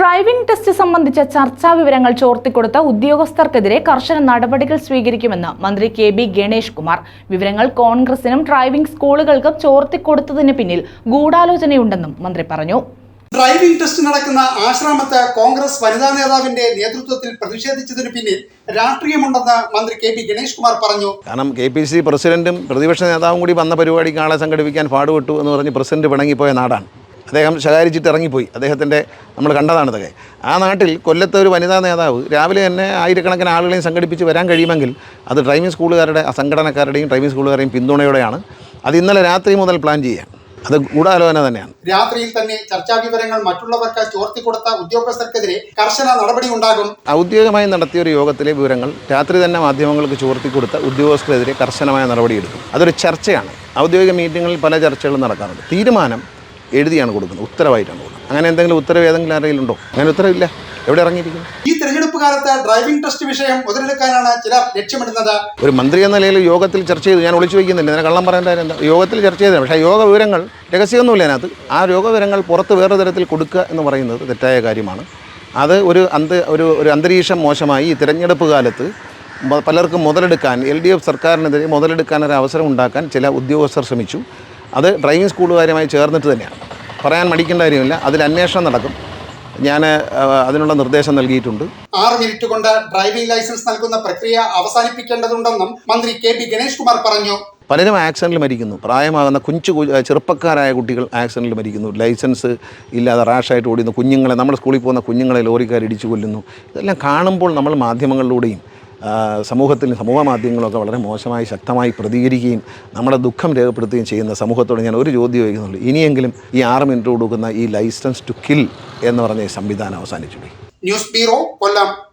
Driving test സംബന്ധിച്ച ചർച്ചാ വിവരങ്ങൾ ചോർത്തിക്കൊടുത്ത ഉദ്യോഗസ്ഥർക്കെതിരെ കർശന നടപടികൾ സ്വീകരിക്കുമെന്ന് മന്ത്രി കെ ബി ഗണേഷ് കുമാർ. വിവരങ്ങൾ കോൺഗ്രസിനും ഡ്രൈവിംഗ് സ്കൂളുകൾക്കും ചോർത്തിക്കൊടുത്തതിന് പിന്നിൽ ഗൂഢാലോചനയുണ്ടെന്നും മന്ത്രി പറഞ്ഞു. ഡ്രൈവിംഗ് ടെസ്റ്റ് നടക്കുന്ന ആശ്രമത്ത് കോൺഗ്രസ് വനിതാ നേതാവിന്റെ നേതൃത്വത്തിൽ പ്രതിഷേധിച്ചതിന് പിന്നിൽ രാഷ്ട്രീയമുണ്ടെന്ന് മന്ത്രി കെ പി ഗണേഷ് കുമാർ പറഞ്ഞു. കാരണം കെ പി സി പ്രസിഡന്റും പ്രതിപക്ഷ നേതാവും കൂടി വന്ന പരിപാടിക്ക് ആളെ സംഘടിപ്പിക്കാൻ പാടുപെട്ടു എന്ന് പറഞ്ഞ് പ്രസിഡന്റ് പിണങ്ങിപ്പോയ നാടാണ്. അദ്ദേഹം ശകാരിച്ചിട്ട് ഇറങ്ങിപ്പോയി. അദ്ദേഹത്തിന്റെ നമ്മൾ കണ്ടതാണ് ഇതൊക്കെ ആ നാട്ടിൽ കൊല്ലത്തെ ഒരു വനിതാ നേതാവ് രാവിലെ തന്നെ ആയിരക്കണക്കിന് ആളുകളെയും സംഘടിപ്പിച്ച് വരാൻ കഴിയുമെങ്കിൽ അത് ഡ്രൈവിംഗ് സ്കൂളുകാരുടെ ആ സംഘടനക്കാരുടെയും ഡ്രൈവിംഗ് സ്കൂളുകാരുടെയും പിന്തുണയോടെയാണ് അത് ഇന്നലെ രാത്രി മുതൽ പ്ലാൻ ചെയ്യുക അത് ഗൂഢാലോചന തന്നെയാണ്. രാത്രിയിൽ തന്നെ ചർച്ചാ വിവരങ്ങൾ മറ്റുള്ളവർക്ക് ചോർത്തി കൊടുത്ത ഉദ്യോഗസ്ഥർക്കെതിരെ കർശന നടപടി ഉണ്ടാകും. ഔദ്യോഗികമായി നടത്തിയ ഒരു യോഗത്തിലെ വിവരങ്ങൾ രാത്രി തന്നെ മാധ്യമങ്ങൾക്ക് ചോർത്തി കൊടുത്ത ഉദ്യോഗസ്ഥർക്കെതിരെ കർശനമായ നടപടിയെടുക്കും. അതൊരു ചർച്ചയാണ്. ഔദ്യോഗിക മീറ്റിങ്ങുകളിൽ പല ചർച്ചകളും നടക്കാറുണ്ട്. തീരുമാനം എഴുതിയാണ് കൊടുക്കുന്നത് ഉത്തരവായിട്ടാണ് കൊടുക്കുന്നത്. അങ്ങനെ എന്തെങ്കിലും ഉത്തരവ് ഏതെങ്കിലും ആരെങ്കിലും ഉണ്ടോ? അങ്ങനെ ഉത്തരവില്ല. എവിടെ ഇറങ്ങിയിരിക്കുന്നു? ഈ തെരഞ്ഞെടുപ്പ് കാലത്ത് ഡ്രൈവിംഗ് ടെസ്റ്റ് വിഷയം മുതലെടുക്കാനാണ് ചില ലക്ഷ്യമിടുന്നത്. ഒരു മന്ത്രി എന്ന നിലയിൽ യോഗത്തിൽ ചർച്ച ചെയ്തു. ഞാൻ ഒളിച്ചു വയ്ക്കുന്നില്ല. ഞാൻ കള്ളം പറയേണ്ട എന്താ? യോഗത്തിൽ ചർച്ച ചെയ്തത് പക്ഷേ യോഗ വിവരങ്ങൾ രഹസ്യമൊന്നുമില്ല അതിനകത്ത്. ആ യോഗ വിവരങ്ങൾ പുറത്ത് വേറെ തരത്തിൽ കൊടുക്കുക എന്ന് പറയുന്നത് തെറ്റായ കാര്യമാണ്. അത് ഒരു അന്ത ഒരു ഒരു അന്തരീക്ഷം മോശമായി ഈ തിരഞ്ഞെടുപ്പ് കാലത്ത് പലർക്കും മുതലെടുക്കാൻ എൽ ഡി എഫ് സർക്കാരിനെതിരെ മുതലെടുക്കാൻ ഒരു അവസരം ഉണ്ടാക്കാൻ ചില ഉദ്യോഗസ്ഥർ ശ്രമിച്ചു. അത് ഡ്രൈവിംഗ് സ്കൂളുകാരുമായി ചേർന്നിട്ട് തന്നെയാണ്. പറയാൻ മടിക്കേണ്ട കാര്യമില്ല. അതിൽ അന്വേഷണം നടക്കും. ഞാൻ അതിനുള്ള നിർദ്ദേശം നൽകിയിട്ടുണ്ട്. ആറ് മിനിറ്റ് കൊണ്ട് ഡ്രൈവിംഗ് ലൈസൻസ് നൽകുന്ന പ്രക്രിയ അവസാനിപ്പിക്കേണ്ടതുണ്ടെന്നും മന്ത്രി കെ പി ഗണേഷ് കുമാർ പറഞ്ഞു. പലരും ആക്സിഡന്റിൽ മരിക്കുന്നു. പ്രായമാകുന്ന കുഞ്ചു ചെറുപ്പക്കാരായ കുട്ടികൾ ആക്സിഡന്റിൽ മരിക്കുന്നു. ലൈസൻസ് ഇല്ലാതെ റാഷായിട്ട് ഓടുന്നു കുഞ്ഞുങ്ങളെ നമ്മൾ സ്കൂളിൽ പോകുന്ന കുഞ്ഞുങ്ങളെ ലോറിക്കാർ ഇടിച്ചു കൊല്ലുന്നു. ഇതെല്ലാം കാണുമ്പോൾ നമ്മൾ മാധ്യമങ്ങളിലൂടെയും സമൂഹത്തിൽ സമൂഹ മാധ്യമങ്ങളൊക്കെ വളരെ മോശമായി ശക്തമായി പ്രതികരിക്കുകയും നമ്മുടെ ദുഃഖം രേഖപ്പെടുത്തുകയും ചെയ്യുന്ന സമൂഹത്തോട് ഞാൻ ഒരു ചോദ്യം ചോദിക്കുന്നുള്ളൂ ഇനിയെങ്കിലും ഈ ആറ് മിനിറ്റ് കൊടുക്കുന്ന ഈ ലൈസൻസ് ടു കിൽ എന്ന് പറഞ്ഞ സംവിധാനം അവസാനിച്ചു. News bureau Kollam.